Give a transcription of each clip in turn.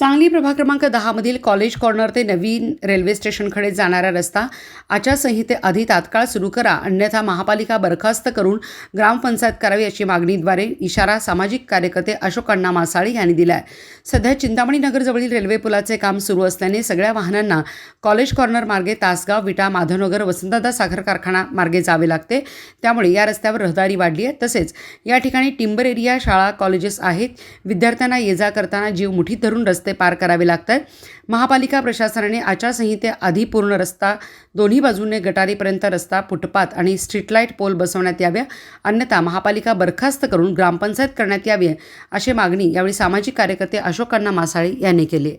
सांगली प्रभाग क्रमांक दहामधील college corner ते नवीन रेल्वे स्टेशनकडे जाणारा रस्ता आचारसंहितेआधी तात्काळ सुरू करा अन्यथा महापालिका बरखास्त करून ग्रामपंचायत करावी अशी मागणीद्वारे इशारा सामाजिक कार्यकर्ते अशोक अण्णा मासाळी यांनी दिला आहे सध्या चिंतामणी नगरजवळील रेल्वे पुलाचे काम सुरू असल्याने सगळ्या वाहनांना कॉलेज कॉर्नर मार्गे तासगाव विटा माधवनगर वसंतदादा साखर कारखाना मार्गे जावे लागते. त्यामुळे या रस्त्यावर रहदारी वाढली आहे. तसेच या ठिकाणी टिंबर एरिया शाळा कॉलेजेस आहेत. विद्यार्थ्यांना ये जा करताना जीव मुठीत धरून रस्ते पार करावे लागत आहेत महापालिका प्रशासनाने आचारसंहितेआधी पूर्ण रस्ता दोन्ही बाजूने गटारीपर्यंत रस्ता फुटपाथ आणि स्ट्रीट लाइट पोल बसवण्यात याव्या अन्यथा महापालिका बरखास्त करून ग्रामपंचायत करण्यात यावी अशी मागणी यावेळी सामाजिक कार्यकर्ते अशोकांना मासाळे मासाळी यांनी केली.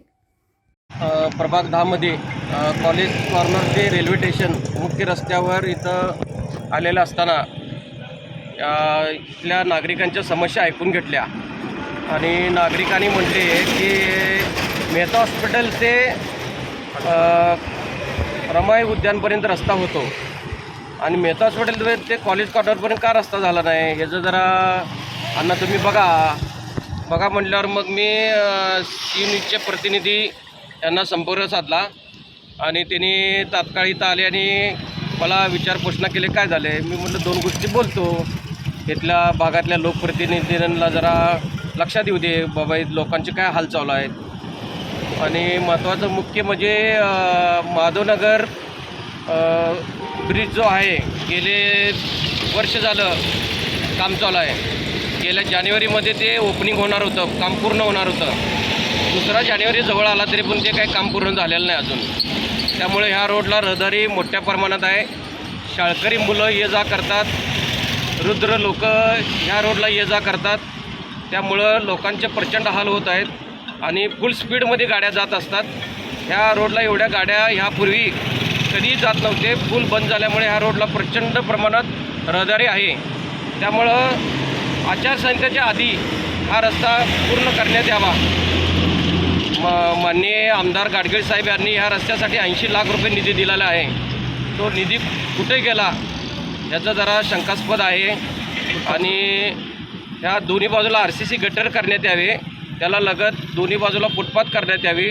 प्रभाग दहामध्ये कॉलेज कॉर्नर ते रेल्वे स्टेशन मुख्य रस्त्यावर इथं आलेलं असताना इथल्या नागरिकांच्या समस्या ऐकून घेतल्या. आणि नागरिकांनी म्हटले की मेहता हॉस्पिटल ते रमाई उद्यानपर्यंत रस्ता होतो. आणि मेहता हॉस्पिटल ते कॉलेज कॉर्नरपर्यंत का रस्ता झाला नाही ह्याचं जरा अण्णा तुम्ही बघा. बघा म्हटल्यावर मग मी सी न्यूजचे प्रतिनिधी यांना संपर्क साधला. आणि त्यांनी तात्काळ इथं आले आणि मला विचारपूसना केले काय झाले मी म्हटलं दोन गोष्टी बोलतो. इथल्या भागातल्या लोकप्रतिनिधींना जरा लक्षात येऊ दे बाबा लोकांचे काय हाल चालू आहेत. आणि महत्त्वाचं मुख्य म्हणजे माधवनगर ब्रिज जो आहे गेले वर्ष झालं काम चालू आहे. गेल्या जानेवारीमध्ये ते ओपनिंग होणार होतं काम पूर्ण होणार होतं. दुसरा जानेवारी जवळ आला तरी पण ते काही काम पूर्ण झालेलं नाही अजून. त्यामुळे ह्या रोडला रहदारी मोठ्या प्रमाणात आहे. शाळकरी मुलं ये जा करतात. रुद्र लोक ह्या रोडला ये जा करतात. त्यामुळं लोकांचे प्रचंड हाल होत आहेत आणि फुल स्पीडमध्ये गाड्या जात असतात. ह्या रोडला एवढ्या गाड्या ह्यापूर्वी कधीही जात नव्हते. पूल बंद झाल्यामुळे ह्या रोडला प्रचंड प्रमाणात रहदारी आहे. त्यामुळं आचारसंहितेच्या आधी हा रस्ता पूर्ण करण्यात यावा. म माननीय आमदार गाडगीळ साहेब यांनी ह्या रस्त्यासाठी ऐंशी लाख रुपये निधी दिलेला आहे. तो निधी कुठे गेला याचं जरा शंकास्पद आहे. आणि ह्या दोन्ही बाजूला आर सी सी गटर करण्यात यावे. त्याला लगत दोन्ही बाजूला फुटपाथ करण्यात यावी.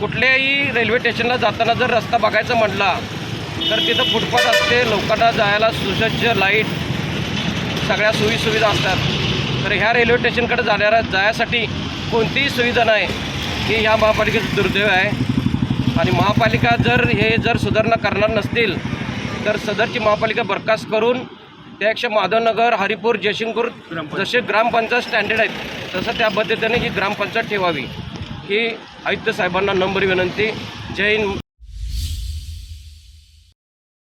कुठल्याही रेल्वे स्टेशनला जाताना जर रस्ता बघायचा म्हटला तर तिथं फुटपाथ असते लोकांना जायला सुसज्ज लाइट सगळ्या सोयीसुविधा असतात. तर ह्या रेल्वे स्टेशनकडे जाणाऱ्या जाण्यासाठी कोणतीही सुविधा नाही ही ह्या महापालिकेचं दुर्दैव आहे. आणि महापालिका जर हे जर सुधारणा करणार नसतील तर सदरची महापालिका बरखास्त करून त्यापेक्षा माधवनगर हरिपूर जयसिंगपूर जसे ग्रामपंचायत स्टँडर्ड आहेत तसं त्या पद्धतीने ही ग्रामपंचायत ठेवावी. ही आयुक्त साहेबांना नंबर विनंती. जय हिंद.